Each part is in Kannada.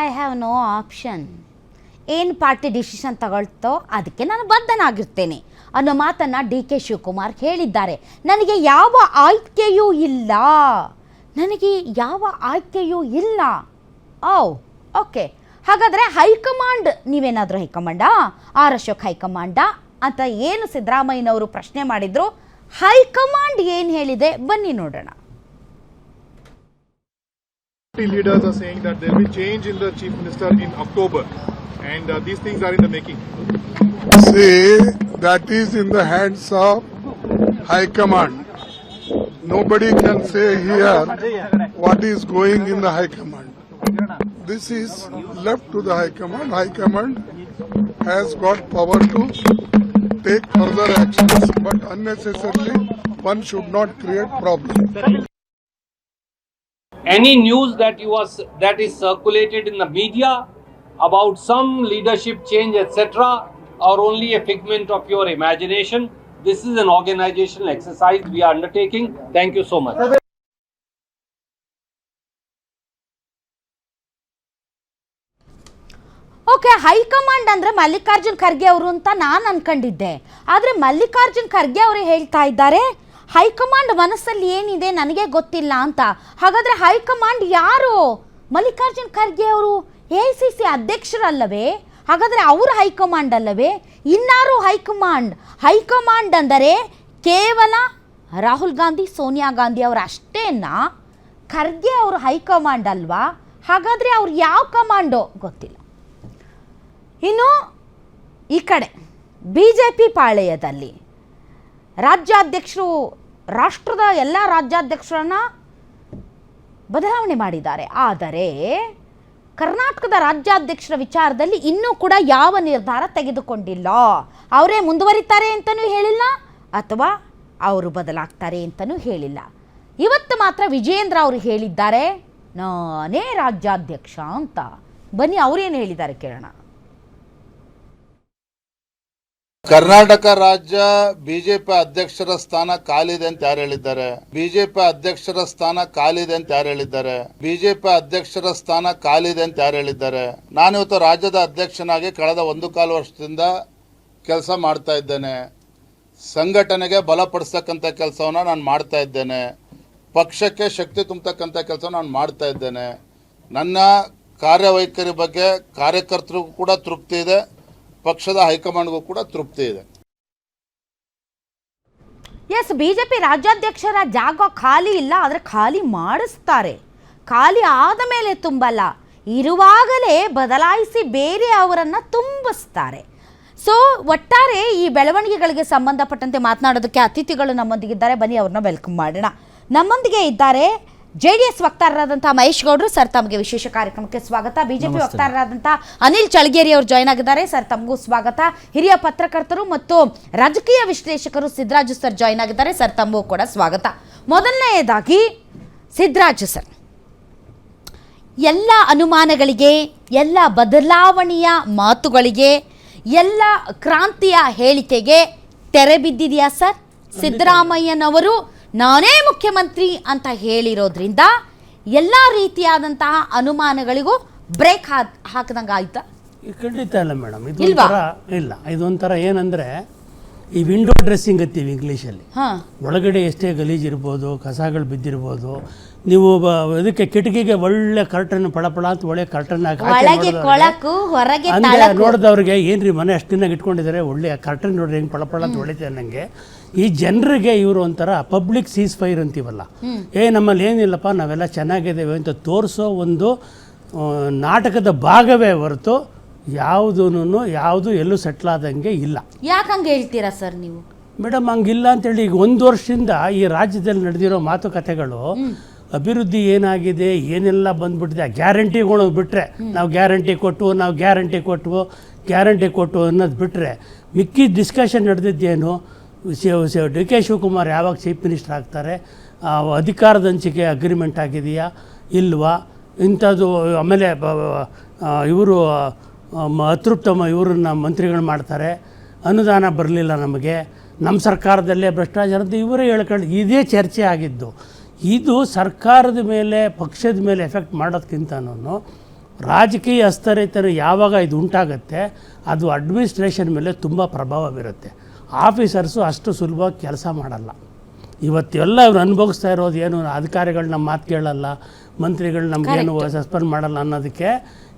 ಐ ಹ್ಯಾವ್ ನೋ ಆಪ್ಷನ್ ಏನು ಪಾರ್ಟಿ ಡಿಸಿಷನ್ ತಗೊಳ್ತೋ ಅದಕ್ಕೆ ನಾನು ಬದ್ಧನಾಗಿರ್ತೇನೆ ಅನ್ನೋ ಮಾತನ್ನು ಡಿ ಕೆ ಶಿವಕುಮಾರ್ ಹೇಳಿದ್ದಾರೆ. ನನಗೆ ಯಾವ ಆಯ್ಕೆಯೂ ಇಲ್ಲ. ನನಗೆ ಯಾವ ಆಯ್ಕೆಯೂ ಇಲ್ಲ. ಓ ಓಕೆ. ಹಾಗಾದರೆ ಹೈಕಮಾಂಡ್, ನೀವೇನಾದರೂ ಹೈಕಮಾಂಡಾ? ಆರ್ ಅಶೋಕ್ ಹೈಕಮಾಂಡಾ? ಅಂತ ಏನು ಸಿದ್ದರಾಮಯ್ಯನವರು ಪ್ರಶ್ನೆ ಮಾಡಿದರು? ಹೈಕಮಾಂಡ್ ಏನು ಹೇಳಿದೆ? ಬನ್ನಿ ನೋಡೋಣ. Party leaders are saying that there will be change in the chief minister in October, and uh, these things are in the making. See, that is in the hands of High Command. Nobody can say here what is going in the High Command. This is left to the High Command. High Command has got power to take further actions, but unnecessarily one should not create problems. Any news that you was that is circulated in the media about some leadership change etc are only a figment of your imagination this is an organizational exercise we are undertaking thank you so much okay high command ಅಂದ್ರೆ ಮಲ್ಲಿಕಾರ್ಜುನ್ ಖರ್ಗೆ ಅವರು ಅಂತ ನಾನು ಅನ್ಕೊಂಡಿದ್ದೆ ಆದರೆ ಮಲ್ಲಿಕಾರ್ಜುನ್ ಖರ್ಗೆ ಅವರು ಹೇಳ್ತಾ ಇದ್ದಾರೆ ಹೈಕಮಾಂಡ್ ಮನಸ್ಸಲ್ಲಿ ಏನಿದೆ ನನಗೆ ಗೊತ್ತಿಲ್ಲ ಅಂತ. ಹಾಗಾದ್ರೆ ಹೈಕಮಾಂಡ್ ಯಾರು? ಮಲ್ಲಿಕಾರ್ಜುನ್ ಖರ್ಗೆ ಅವರು ಎ ಸಿ ಸಿ ಅಧ್ಯಕ್ಷರಲ್ಲವೇ? ಹಾಗಾದರೆ ಅವರು ಹೈಕಮಾಂಡ್ ಅಲ್ಲವೇ? ಇನ್ನಾರು ಹೈಕಮಾಂಡ್? ಹೈಕಮಾಂಡ್ ಅಂದರೆ ಕೇವಲ ರಾಹುಲ್ ಗಾಂಧಿ, ಸೋನಿಯಾ ಗಾಂಧಿ ಅವರು ಅಷ್ಟೇನ? ಖರ್ಗೆ ಅವರು ಹೈಕಮಾಂಡ್ ಅಲ್ವಾ? ಹಾಗಾದರೆ ಅವ್ರು ಯಾವ ಕಮಾಂಡೋ ಗೊತ್ತಿಲ್ಲ. ಇನ್ನು ಈ ಕಡೆ, ಬಿ ಜೆ ಪಿ ಪಾಳೆಯದಲ್ಲಿ ರಾಜ್ಯಾಧ್ಯಕ್ಷರು ರಾಷ್ಟ್ರದ ಎಲ್ಲ ರಾಜ್ಯಾಧ್ಯಕ್ಷರನ್ನು ಬದಲಾವಣೆ ಮಾಡಿದ್ದಾರೆ. ಆದರೆ ಕರ್ನಾಟಕದ ರಾಜ್ಯಾಧ್ಯಕ್ಷರ ವಿಚಾರದಲ್ಲಿ ಇನ್ನೂ ಕೂಡ ಯಾವ ನಿರ್ಧಾರ ತೆಗೆದುಕೊಂಡಿಲ್ಲ. ಅವರೇ ಮುಂದುವರಿತಾರೆ ಅಂತಲೂ ಹೇಳಿಲ್ಲ ಅಥವಾ ಅವರು ಬದಲಾಗ್ತಾರೆ ಅಂತಲೂ ಹೇಳಿಲ್ಲ. ಇವತ್ತು ಮಾತ್ರ ವಿಜೇಂದ್ರ ಅವರು ಹೇಳಿದ್ದಾರೆ, ನಾನೇ ರಾಜ್ಯಾಧ್ಯಕ್ಷ ಅಂತ. ಬನ್ನಿ ಅವರೇನು ಹೇಳಿದ್ದಾರೆ ಕೇಳೋಣ. ಕರ್ನಾಟಕ ರಾಜ್ಯ ಬಿಜೆಪಿ ಅಧ್ಯಕ್ಷರ ಸ್ಥಾನ ಖಾಲಿದೆ ಅಂತ ಯಾರು ಹೇಳಿದ್ದಾರೆ? ಬಿಜೆಪಿ ಅಧ್ಯಕ್ಷರ ಸ್ಥಾನ ಖಾಲಿದೆ ಅಂತ ಯಾರು ಹೇಳಿದ್ದಾರೆ? ಬಿಜೆಪಿ ಅಧ್ಯಕ್ಷರ ಸ್ಥಾನ ಖಾಲಿದೆ ಅಂತ ಯಾರು ಹೇಳಿದ್ದಾರೆ? ನಾನು ಇವತ್ತು ರಾಜ್ಯದ ಅಧ್ಯಕ್ಷನಾಗಿ ಕಳೆದ ಒಂದು ಕಾಲು ವರ್ಷದಿಂದ ಕೆಲಸ ಮಾಡ್ತಾ ಇದ್ದೇನೆ. ಸಂಘಟನೆಗೆ ಬಲಪಡಿಸ್ತಕ್ಕಂಥ ಕೆಲಸವನ್ನು ನಾನು ಮಾಡ್ತಾ ಇದ್ದೇನೆ. ಪಕ್ಷಕ್ಕೆ ಶಕ್ತಿ ತುಂಬತಕ್ಕಂಥ ಕೆಲಸ ನಾನು ಮಾಡ್ತಾ ಇದ್ದೇನೆ. ನನ್ನ ಕಾರ್ಯವೈಖರಿ ಬಗ್ಗೆ ಕಾರ್ಯಕರ್ತರಿಗೂ ಕೂಡ ತೃಪ್ತಿ ಇದೆ. ಪಕ್ಷದ ಹೈಕಮಾಂಡ್ಗೂ ಕೂಡ ತೃಪ್ತಿ ಇದೆ. ಎಸ್ ಬಿಜೆಪಿ ರಾಜ್ಯಾಧ್ಯಕ್ಷರ ಜಾಗ ಖಾಲಿ ಇಲ್ಲ, ಆದರೆ ಖಾಲಿ ಮಾಡಿಸ್ತಾರೆ. ಖಾಲಿ ಆದ ಮೇಲೆ ತುಂಬಲ್ಲ, ಇರುವಾಗಲೇ ಬದಲಾಯಿಸಿ ಬೇರೆ ಅವರನ್ನು ತುಂಬಿಸ್ತಾರೆ. ಸೊ ಒಟ್ಟಾರೆ ಈ ಬೆಳವಣಿಗೆಗಳಿಗೆ ಸಂಬಂಧಪಟ್ಟಂತೆ ಮಾತನಾಡೋದಕ್ಕೆ ಅತಿಥಿಗಳು ನಮ್ಮೊಂದಿಗಿದ್ದಾರೆ ಬನ್ನಿ, ಅವ್ರನ್ನ ವೆಲ್ಕಮ್ ಮಾಡೋಣ. ನಮ್ಮೊಂದಿಗೆ ಇದ್ದಾರೆ ಜೆ ಡಿ ಎಸ್ ವಕ್ತಾರರಾದಂಥ ಮಹೇಶ್ ಗೌಡರು ಸರ್ ತಮಗೆ ವಿಶೇಷ ಕಾರ್ಯಕ್ರಮಕ್ಕೆ ಸ್ವಾಗತ. ಬಿಜೆಪಿ ವಕ್ತಾರರಾದಂಥ ಅನಿಲ್ ಚಳಗೇರಿ ಅವರು ಜಾಯ್ನ್ ಆಗಿದ್ದಾರೆ. ಸರ್ ತಮಗೂ ಸ್ವಾಗತ. ಹಿರಿಯ ಪತ್ರಕರ್ತರು ಮತ್ತು ರಾಜಕೀಯ ವಿಶ್ಲೇಷಕರು ಸಿದ್ದರಾಜು ಸರ್ ಜಾಯ್ನ್ ಆಗಿದ್ದಾರೆ. ಸರ್ ತಮಗೂ ಕೂಡ ಸ್ವಾಗತ. ಮೊದಲನೆಯದಾಗಿ ಸಿದ್ದರಾಜು ಸರ್ ಎಲ್ಲ ಅನುಮಾನಗಳಿಗೆ ಎಲ್ಲ ಬದಲಾವಣೆಯ ಮಾತುಗಳಿಗೆ ಎಲ್ಲ ಕ್ರಾಂತಿಯ ಹೇಳಿಕೆಗೆ ತೆರೆ ಬಿದ್ದಿದೆಯಾ ಸರ್? ಸಿದ್ದರಾಮಯ್ಯನವರು ನಾನೇ ಮುಖ್ಯಮಂತ್ರಿ ಅಂತ ಹೇಳಿರೋದ್ರಿಂದ ಎಲ್ಲ ರೀತಿಯಾದಂತಹ ಅನುಮಾನಗಳಿಗೂ ಬ್ರೇಕ್ ಹಾಕ್ ಹಾಕಿದಂಗೆ ಆಯ್ತಾ ಖಂಡಿತ ಇಲ್ಲ ಮೇಡಮ್. ಇದು ಇಲ್ವಾ? ಒಂಥರ ಇಲ್ಲ. ಇದೊಂಥರ ಏನಂದರೆ ಈ ವಿಂಡೋ ಡ್ರೆಸ್ಸಿಂಗ್ ಅಂತೀವಿ ಇಂಗ್ಲೀಷಲ್ಲಿ ಹಾಂ. ಒಳಗಡೆ ಎಷ್ಟೇ ಗಲೀಜು ಇರ್ಬೋದು ಕಸಗಳು ಬಿದ್ದಿರ್ಬೋದು ನೀವು ಇದಕ್ಕೆ ಕಿಟಕಿಗೆ ಒಳ್ಳೆ ಕರ್ಟನ್ ಪಳಪಳ ಅಂತ ಒಳ್ಳೆ ಕರ್ಟನ್ ಹಾಕಿ ನೋಡಿದವ್ರಿಗೆ ಏನ್ರಿ ಮನೆ ಅಷ್ಟು ದಿನ ಇಟ್ಕೊಂಡಿದ್ದಾರೆ ಒಳ್ಳೆ ಕರ್ಟನ್ ನೋಡ್ರಿ ಹೆಂಗೆ ಪಳಪಳ ಅಂತ ಹೊಳಿತೆ ನನಗೆ ಈ ಜನರಿಗೆ ಇವರು ಒಂಥರ ಪಬ್ಲಿಕ್ ಸೀಸ್ ಫೈರ್ ಅಂತೀವಲ್ಲ. ಏ ನಮ್ಮಲ್ಲಿ ಏನಿಲ್ಲಪ್ಪ ನಾವೆಲ್ಲ ಚೆನ್ನಾಗಿದ್ದೇವೆ ಅಂತ ತೋರಿಸೋ ಒಂದು ನಾಟಕದ ಭಾಗವೇ ಹೊರತು ಯಾವುದೂ ಯಾವುದು ಎಲ್ಲೂ ಸೆಟ್ಲ್ ಆದಂಗೆ ಇಲ್ಲ. ಯಾಕೆ ಹಂಗೆ ಹೇಳ್ತೀರಾ ಸರ್ ನೀವು? ಮೇಡಮ್ ಹಂಗಿಲ್ಲ ಅಂತೇಳಿ ಈಗ ಒಂದು ವರ್ಷದಿಂದ ಈ ರಾಜ್ಯದಲ್ಲಿ ನಡೆದಿರೋ ಮಾತುಕತೆಗಳು ಅಭಿವೃದ್ಧಿ ಏನಾಗಿದೆ ಏನೆಲ್ಲ ಬಂದ್ಬಿಟ್ಟಿದೆ ಗ್ಯಾರಂಟಿಗಳು ಬಿಟ್ಟರೆ ನಾವು ಗ್ಯಾರಂಟಿ ಕೊಟ್ಟು ನಾವು ಗ್ಯಾರಂಟಿ ಕೊಟ್ಟು ಗ್ಯಾರಂಟಿ ಕೊಟ್ಟು ಅನ್ನೋದು ಬಿಟ್ಟರೆ ಮಿಕ್ಕಿ ಡಿಸ್ಕಷನ್ ನಡೆದಿದ್ದೇನು. ಡಿ ಕೆ ಶಿವಕುಮಾರ್ ಯಾವಾಗ ಚೀಫ್ ಮಿನಿಸ್ಟರ್ ಆಗ್ತಾರೆ ಆ, ಅಧಿಕಾರದ ಹಂಚಿಕೆ ಅಗ್ರಿಮೆಂಟ್ ಆಗಿದೆಯಾ ಇಲ್ವಾ? ಇಂಥದ್ದು ಆಮೇಲೆ ಇವರು ಅತೃಪ್ತ ಇವ್ರನ್ನ ಮಂತ್ರಿಗಳು ಮಾಡ್ತಾರೆ. ಅನುದಾನ ಬರಲಿಲ್ಲ ನಮಗೆ. ನಮ್ಮ ಸರ್ಕಾರದಲ್ಲೇ ಭ್ರಷ್ಟಾಚಾರ ಅಂತ ಇವರೇ ಹೇಳ್ಕೊಂಡು ಇದೇ ಚರ್ಚೆ ಆಗಿದ್ದು. ಇದು ಸರ್ಕಾರದ ಮೇಲೆ, ಪಕ್ಷದ ಮೇಲೆ ಎಫೆಕ್ಟ್ ಮಾಡೋದಕ್ಕಿಂತನೂ ರಾಜಕೀಯ ಹಸ್ತರೇತನ ಯಾವಾಗ ಇದು ಉಂಟಾಗುತ್ತೆ, ಅದು ಅಡ್ಮಿನಿಸ್ಟ್ರೇಷನ್ ಮೇಲೆ ತುಂಬ ಪ್ರಭಾವ ಬೀರುತ್ತೆ. ಆಫೀಸರ್ಸು ಅಷ್ಟು ಸುಲಭವಾಗಿ ಕೆಲಸ ಮಾಡಲ್ಲ. ಇವತ್ತೆಲ್ಲ ಇವ್ರು ಅನುಭವಿಸ್ತಾ ಇರೋದು ಏನು? ಅಧಿಕಾರಿಗಳು ನಮ್ಮ ಮಾತು ಕೇಳಲ್ಲ ಮಂತ್ರಿಗಳು ನಮಗೇನು ಸಸ್ಪೆಂಡ್ ಮಾಡಲ್ಲ ಅನ್ನೋದಕ್ಕೆ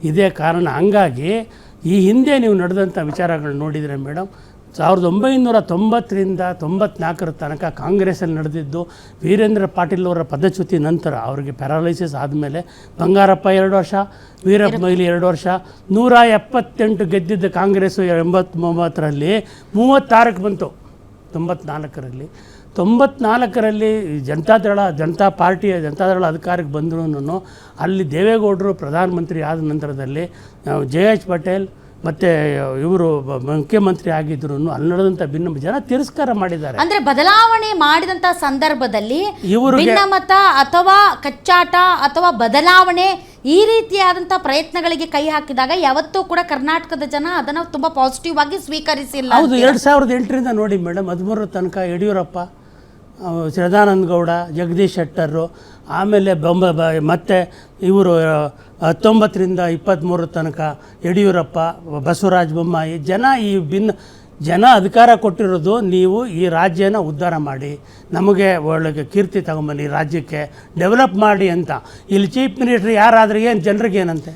ಇದೇ ಕಾರಣ. ಹಂಗಾಗಿ ಈ ಹಿಂದೆ ನೀವು ನಡೆದಂಥ ವಿಚಾರಗಳು ನೋಡಿದರೆ ಮೇಡಮ್ ಸಾವಿರದ ಒಂಬೈನೂರ ತೊಂಬತ್ತರಿಂದ ತೊಂಬತ್ನಾಲ್ಕರ ತನಕ ಕಾಂಗ್ರೆಸ್ಸಲ್ಲಿ ನಡೆದಿದ್ದು ವೀರೇಂದ್ರ ಪಾಟೀಲ್ ಅವರ ಪದಚ್ಯುತಿ ನಂತರ ಅವರಿಗೆ ಪ್ಯಾರಾಲೈಸಿಸ್ ಆದಮೇಲೆ ಬಂಗಾರಪ್ಪ ಎರಡು ವರ್ಷ ವೀರಪ್ಪ ಮೊಯ್ಲಿ ಎರಡು ವರ್ಷ ನೂರ ಎಪ್ಪತ್ತೆಂಟು ಗೆದ್ದಿದ್ದ ಕಾಂಗ್ರೆಸ್ಸು ಎಂಬತ್ತೊಂಬತ್ತರಲ್ಲಿ ಮೂವತ್ತಾರಕ್ಕೆ ಬಂತು ತೊಂಬತ್ನಾಲ್ಕರಲ್ಲಿ. ತೊಂಬತ್ನಾಲ್ಕರಲ್ಲಿ ಜನತಾದಳ ಜನತಾ ಪಾರ್ಟಿಯ ಜನತಾದಳ ಅಧಿಕಾರಕ್ಕೆ ಬಂದ್ರೂ ಅಲ್ಲಿ ದೇವೇಗೌಡರು ಪ್ರಧಾನಮಂತ್ರಿ ಆದ ನಂತರದಲ್ಲಿ ಜೆ ಎಚ್ ಪಟೇಲ್ ಮತ್ತೆ ಇವರು ಮುಖ್ಯಮಂತ್ರಿ ಆಗಿದ್ರು ಅಲ್ಲಿ ನಡೆದಂಥ ಭಿನ್ನ ಜನ ತಿರಸ್ಕಾರ ಮಾಡಿದ್ದಾರೆ. ಅಂದ್ರೆ ಬದಲಾವಣೆ ಮಾಡಿದಂತ ಸಂದರ್ಭದಲ್ಲಿ ಇವರು ಭಿನ್ನಮತ ಅಥವಾ ಕಚ್ಚಾಟ ಅಥವಾ ಬದಲಾವಣೆ ಈ ರೀತಿಯಾದಂತ ಪ್ರಯತ್ನಗಳಿಗೆ ಕೈ ಹಾಕಿದಾಗ ಯಾವತ್ತೂ ಕೂಡ ಕರ್ನಾಟಕದ ಜನ ಅದನ್ನ ತುಂಬಾ ಪಾಸಿಟಿವ್ ಆಗಿ ಸ್ವೀಕರಿಸಿಲ್ಲ ಹೌದು ಎರಡ್ ಸಾವಿರದ ಎಂಟರಿಂದ ನೋಡಿ ಮೇಡಮ್ ಹದಿಮೂರರ ತನಕ ಯಡಿಯೂರಪ್ಪ ಆ, ಸದಾನಂದ ಗೌಡ ಜಗದೀಶ್ ಶೆಟ್ಟರು ಆಮೇಲೆ ಬೊಂಬ ಮತ್ತೆ ಇವರು ಹತ್ತೊಂಬತ್ತರಿಂದ ಇಪ್ಪತ್ತ್ಮೂರು ತನಕ ಯಡಿಯೂರಪ್ಪ ಬಸವರಾಜ ಬೊಮ್ಮಾಯಿ ಜನ ಈ ಭಿನ್ನ ಜನ ಅಧಿಕಾರ ಕೊಟ್ಟಿರೋದು ನೀವು ಈ ರಾಜ್ಯನ ಉದ್ಧಾರ ಮಾಡಿ ನಮಗೆ ಒಳ್ಳೆ ಕೀರ್ತಿ ತಗೊಂಬನ್ನಿ ರಾಜ್ಯಕ್ಕೆ ಡೆವಲಪ್ ಮಾಡಿ ಅಂತ. ಇಲ್ಲಿ ಚೀಫ್ ಮಿನಿಸ್ಟ್ರ್ ಯಾರಾದ್ರೆ ಏನು ಜನರಿಗೆ ಏನಂತೆ?